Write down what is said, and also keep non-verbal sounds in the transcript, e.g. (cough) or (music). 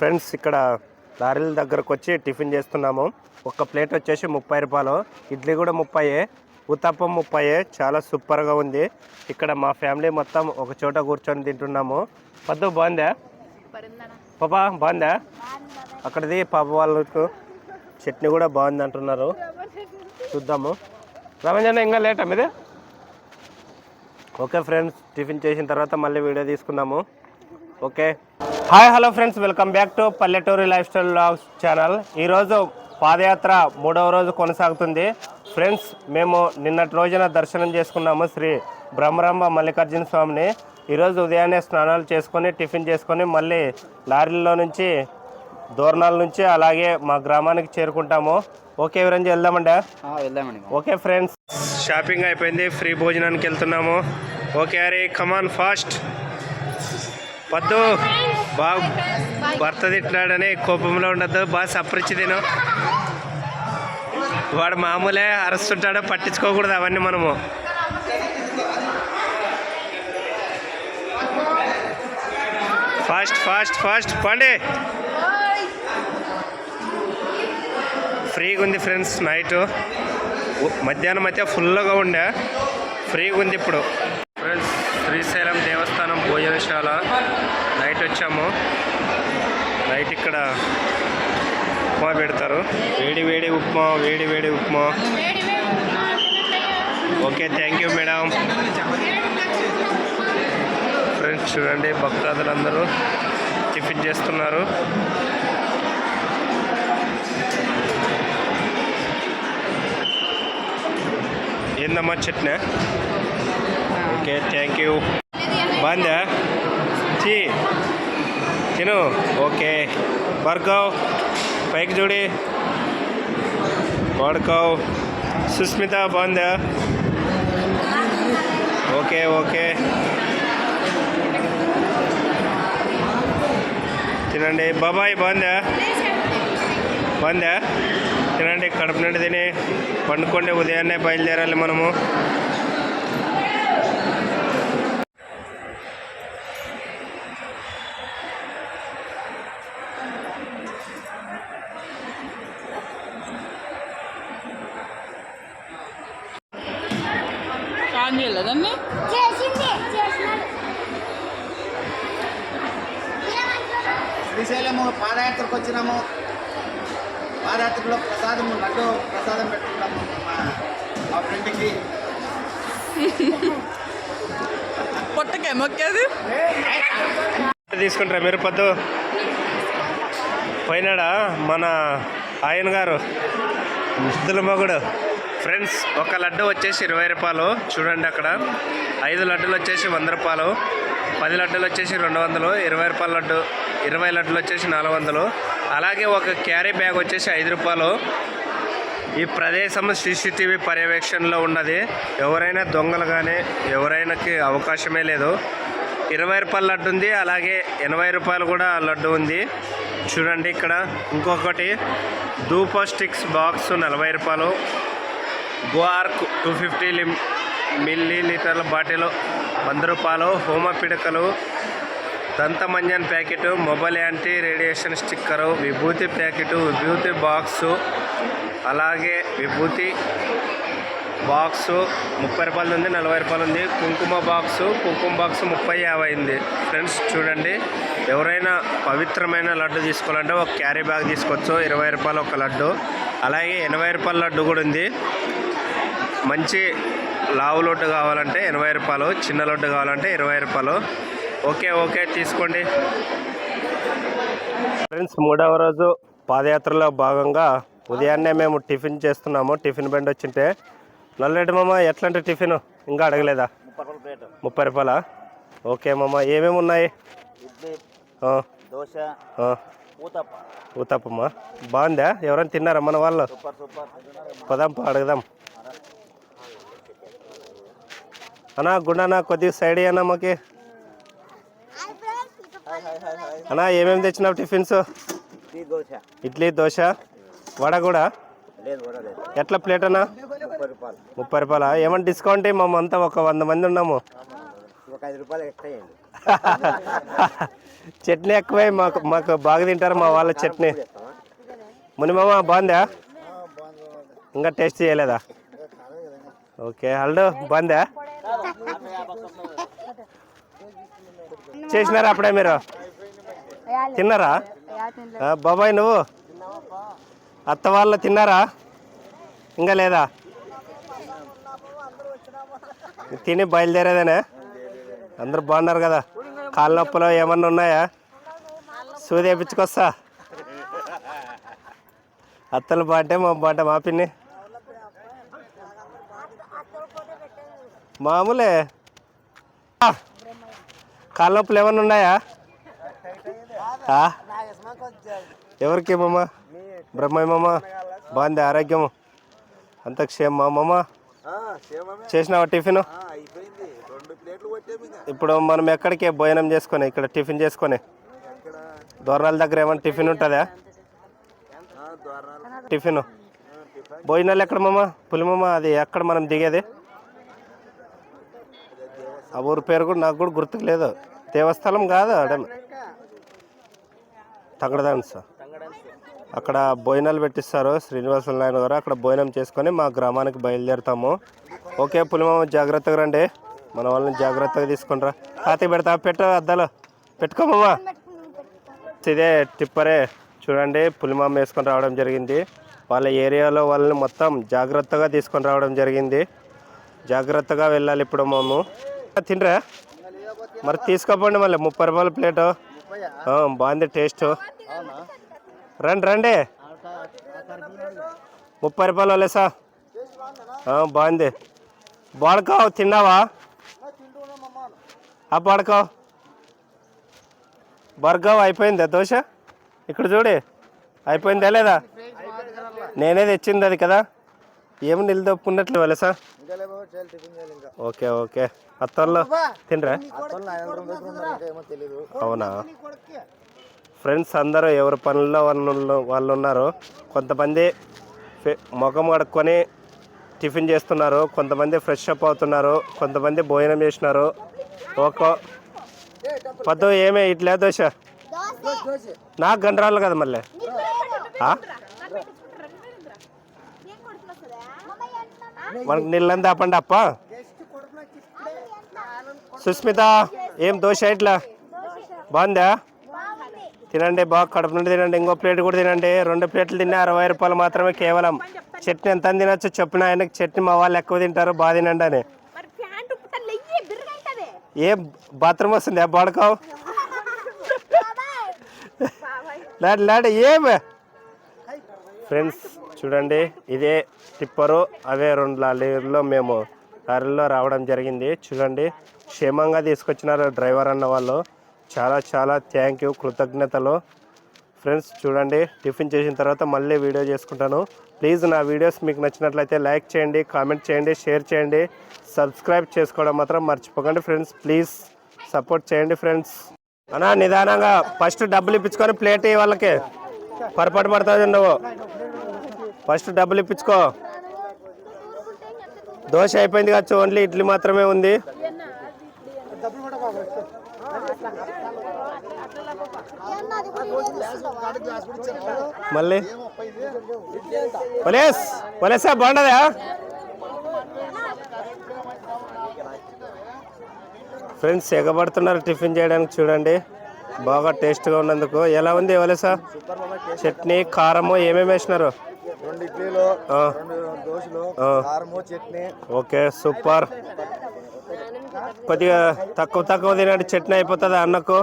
Friends ఇక్కడ లారీల దగ్గరకు వచ్చి టిఫిన్ చేస్తున్నాము. ఒక ప్లేట్ వచ్చేసి ముప్పై రూపాయలు. ఇడ్లీ కూడా ముప్పై ఉత్తప్పం ముప్పై చాలా సూపర్గా ఉంది. ఇక్కడ మా ఫ్యామిలీ మొత్తం ఒక చోట కూర్చొని తింటున్నాము. పద్దు బాగుందా? పాపా బాగుందా? అక్కడిది పాప వాళ్ళకు చట్నీ కూడా బాగుంది అంటున్నారు. చూద్దాము. రమంజన ఇంకా లేటా మీది? ఓకే ఫ్రెండ్స్ టిఫిన్ చేసిన తర్వాత మళ్ళీ వీడియో తీసుకుందాము. Okay. Hi hello friends. Welcome back to పల్లెటూరి లైఫ్ స్టైల్ బ్లాగ్స్ ఛానల్. ఈరోజు పాదయాత్ర మూడవ రోజు కొనసాగుతుంది. ఫ్రెండ్స్ మేము నిన్నటి రోజున దర్శనం చేసుకున్నాము శ్రీ బ్రహ్మరంభ మల్లికార్జున స్వామిని. ఈరోజు ఉదయాన్నే స్నానాలు చేసుకొని టిఫిన్ చేసుకొని మళ్ళీ లారీల్లో నుంచి దూరణాల నుంచి అలాగే మా గ్రామానికి చేరుకుంటాము. ఓకే విరంజి వెళ్దామండి? వెళ్దామండి. Okay friends. షాపింగ్ అయిపోయింది. ఫ్రీ భోజనానికి వెళ్తున్నాము. ఓకే అరే కమాన్ ఫాస్ట్ వద్దు బాగా భర్త తిట్టినాడని కోపంలో ఉండద్దు. బాగా సపరిచి తిను. వాడు మామూలే అరుస్తుంటాడో పట్టించుకోకూడదు అవన్నీ మనము. ఫాస్ట్ ఫాస్ట్ ఫాస్ట్ పండి. ఫ్రీగా ఉంది ఫ్రెండ్స్ నైట్. మధ్యాహ్నం అయితే ఫుల్గా ఉండే. ఫ్రీగా ఉంది ఇప్పుడు. ఫ్రెండ్స్ శ్రీశైలం దేవస్థానం భోజనశాల. వచ్చాము. నైట్ ఇక్కడ ఉప్మా పెడతారు. వేడి వేడి ఉప్మా వేడి వేడి upma. Okay thank you madam friends చూడండి భక్తాదులందరూ టిఫిన్ చేస్తున్నారు. ఏందమ్మా చట్నీ? ఓకే థ్యాంక్ యూ బాగుందా? చి తిను. ఓకే. బర్గావ్ పైకి చూడి వాడుకోవ్ సుస్మిత బాగుందా? Okay okay. తినండి. బాబాయ్ బాగుందా? బాగుందా? తినండి. కడుపు నుండి తిని పండుకోండి. ఉదయాన్నే బయలుదేరాలి మనము. ఆన్ చేయలేదండి శ్రీశైలము పాదయాత్రకు వచ్చినాము. పాదయాత్రలో ప్రసాదము లడ్డు ప్రసాదం పెట్టుకున్నాము. మా మా ఫ్రెండ్కి. పొట్టకే మొక్కేది? తీసుకుంటారా మీరు పొద్దు. పోయినాడా మన ఆయన గారు? ముద్దుల మగుడు. ఫ్రెండ్స్ ఒక లడ్డు వచ్చేసి ఇరవై రూపాయలు. చూడండి అక్కడ. ఐదు లడ్డులు వచ్చేసి వంద రూపాయలు. పది లడ్డులు వచ్చేసి రెండు వందలు. ఇరవై రూపాయల లడ్డు ఇరవై లడ్డులు వచ్చేసి నాలుగు వందలు. అలాగే ఒక క్యారీ బ్యాగ్ వచ్చేసి ఐదు రూపాయలు. ఈ ప్రదేశం సీసీటీవీ పర్యవేక్షణలో ఉన్నది. ఎవరైనా దొంగలు కానీ ఎవరైనాకి అవకాశమే లేదు. ఇరవై రూపాయల లడ్డు ఉంది. అలాగే ఎనభై రూపాయలు కూడా లడ్డు ఉంది. చూడండి ఇక్కడ. ఇంకొకటి ధూప స్టిక్స్ బాక్స్ నలభై రూపాయలు. గువార్క్ టూ ఫిఫ్టీ లిమ్ మిల్లీ లీటర్ల బాటిల్ వంద రూపాయలు హోమ పిడకలు దంతమంజన్ packet mobile anti radiation sticker విభూతి ప్యాకెట్ విభూతి బాక్సు అలాగే విభూతి బాక్సు ముప్పై రూపాయలు ఉంది నలభై రూపాయలు ఉంది కుంకుమ బాక్సు కుంకుమ బాక్సు ముప్పై యాభై ఉంది ఫ్రెండ్స్ చూడండి ఎవరైనా పవిత్రమైన లడ్డు తీసుకోవాలంటే ఒక క్యారీ బ్యాగ్ తీసుకోవచ్చు ఇరవై రూపాయలు ఒక లడ్డు అలాగే ఎనభై రూపాయల లడ్డు కూడా ఉంది. మంచి లావు లడ్డు కావాలంటే ఎనభై రూపాయలు చిన్న లడ్డు కావాలంటే ఇరవై రూపాయలు. ఓకే ఓకే తీసుకోండి. ఫ్రెండ్స్ మూడవ రోజు పాదయాత్రలో భాగంగా ఉదయాన్నే మేము టిఫిన్ చేస్తున్నాము. టిఫిన్ బండి వచ్చింటే నల్లరెడ్డి మామ ఎట్లాంటి టిఫిన్? ఇంకా అడగలేదా? ముప్పై రూపాయలా? ఓకే మామ ఏమేమి ఉన్నాయి? ఇడ్లీ ఆ, దోశ ఆ, ఊతప్ప. ఊతప్పమ్మా బాగుందా? ఎవరైనా తిన్నారా మన వాళ్ళు? Super super. పదాం పా, అడుగుదాం. అన్నా గుండన్నా కొద్దిగా సైడ్ అన్నా మాకి. అన్నా ఏమేమి తెచ్చినావు టిఫిన్స్? ఇడ్లీ దోశ. వడ కూడా? ఎట్లా ప్లేట్ అన్నా? ముప్పై రూపాయలు. ఏమన్నా డిస్కౌంట్ మమ్మ అంతా ఒక వంద మంది ఉన్నాము. (laughs) చట్నీ ఎక్కువే మాకు మాకు బాగా తింటారు మా వాళ్ళ చట్నీ. మునిమామ బాగుందా? ఇంకా టేస్ట్ చేయలేదా? ఓకే హల్డు బందా? చేసినారా అప్పుడే మీరు? తిన్నారా? బాబాయ్ నువ్వు? అత్త వాళ్ళు తిన్నారా? ఇంకా లేదా? తిని బయలుదేరేదేనే? అందరు బాగున్నారు కదా? కాళ్ళ నొప్పులు ఏమన్నా ఉన్నాయా? సూది వేపించుకొస్తా. అత్తలు బాంటే మా బాంట మా పిన్ని. మామూలే. ఆ, కాళ్ళ నొప్పులు ఏమన్నా ఉన్నాయా? ఎవరికి మామ? బ్రహ్మయ్య మామ? బాగుంది ఆరోగ్యము. అంత క్షేమ మామ? చేసినావా టిఫిన్? ఇప్పుడు మనం ఎక్కడికి? భోజనం చేసుకొని ఇక్కడ టిఫిన్ చేసుకొని. దూరాల దగ్గర ఏమైనా టిఫిన్ ఉంటుందా? టిఫిన్. భోజనాలు ఎక్కడ మామ? పులిమామ అది ఎక్కడ మనం దిగేది? ఆ ఊరి పేరు కూడా నాకు కూడా గుర్తుకు లేదు దేవస్థలం కాదు అక్కడ. తంగడదాన్ సార్. అక్కడ భోజనాలు పెట్టిస్తారు శ్రీనివాసుల నాయన గారు. అక్కడ భోజనం చేసుకొని మా గ్రామానికి బయలుదేరుతాము. ఓకే పులిమామ జాగ్రత్తగా రండి. మన వాళ్ళని జాగ్రత్తగా తీసుకుంటారా. కాతి పెడతా పెట్ట అద్దాలు. పెట్టుకోమమ్మా. ఇదే టిప్పరే. చూడండి పులిమామ వేసుకొని రావడం జరిగింది. వాళ్ళ ఏరియాలో వాళ్ళని మొత్తం జాగ్రత్తగా తీసుకొని రావడం జరిగింది. జాగ్రత్తగా వెళ్ళాలి ఇప్పుడు మేము. తినరా? మరి తీసుకోపోండి మళ్ళీ ముప్పై రూపాయల ప్లేటు. బాగుంది టేస్ట్. రండి రండి. ముప్పై రూపాయలు వాళ్ళేసా బాగుంది. బాడకావు తిన్నావా? ఆ పడకావు బర్గవ్ అయిపోయిందా దోశ? ఇక్కడ చూడు అయిపోయిందా లేదా? నేనే తెచ్చింది అది కదా. ఏమి నిలదొప్పుకున్నట్లు వాళ్ళేసా ఓకే ఓకే. అత్తల్లో తినరా? అవునా? ఫ్రెండ్స్ అందరూ ఎవరి పనుల్లో వాళ్ళు వాళ్ళు ఉన్నారు కొంతమంది ఫె- ముఖం కడుక్కొని టిఫిన్ చేస్తున్నారు. కొంతమంది ఫ్రెష్ అప్ అవుతున్నారు. కొంతమంది భోజనం చేసినారు. ఒక పద్దు ఏమే? ఇట్లే దోశ? నాకు గంటరాలు కదా మళ్ళీ? మనకు నీళ్ళని దాపండి అప్ప? సుస్మిత ఏం దోశ ఇట్లా? బాగుందా? తినండి బాగా కడుపు నుండి తినండి. ఇంకో ప్లేట్ కూడా తినండి. రెండు ప్లేట్లు తిన్నా అరవై రూపాయలు మాత్రమే కేవలం. చట్నీ ఎంత తినొచ్చు? చెప్పిన ఆయనకి చట్నీ మా వాళ్ళు ఎక్కువ తింటారు బాగా తినండి అని. ఏం బాత్రూమ్ వస్తుంది బాడకావు? లాడ్ లాడ్ ఏమి ఫ్రెండ్స్ చూడండి ఇదే టిప్పరు అవే రెండు లారీల్లో మేము లారీలో రావడం జరిగింది. చూడండి క్షేమంగా తీసుకొచ్చినారు డ్రైవర్ అన్న వాళ్ళు. చాలా చాలా థ్యాంక్ యూ కృతజ్ఞతలు. ఫ్రెండ్స్ చూడండి టిఫిన్ చేసిన తర్వాత మళ్ళీ వీడియో చేసుకుంటాను. ప్లీజ్ నా వీడియోస్ మీకు నచ్చినట్లయితే లైక్ చేయండి కామెంట్ చేయండి షేర్ చేయండి. సబ్స్క్రైబ్ చేసుకోవడం మాత్రం మర్చిపోకండి ఫ్రెండ్స్. ప్లీజ్ సపోర్ట్ చేయండి ఫ్రెండ్స్. అన్నా నిదానంగా ఫస్ట్ డబ్బులు ఇప్పించుకొని ప్లేట్ వాళ్ళకి. పొరపాటు పడుతుంది నువ్వు? ఫస్ట్ డబ్బులు ఇప్పించుకో. దోశ అయిపోయింది కావచ్చు ఓన్లీ ఇడ్లీ మాత్రమే ఉంది. మళ్ళీ? పోలీస్ పోలీసా బాగుండదా ఫ్రెండ్స్ ఎగబడుతున్నారు టిఫిన్ చేయడానికి చూడండి. బాగా టేస్ట్గా ఉన్నందుకు. ఎలా ఉంది ఎవలేసా చట్నీ కారము ఏమేమి వేసినారు? రెండు ఇడ్లీలు రెండు దోశలు. కారము చట్నీ. Okay super. కొద్దిగా తక్కువ తక్కువ తినండి చట్నీ అయిపోతుంది అన్నకు.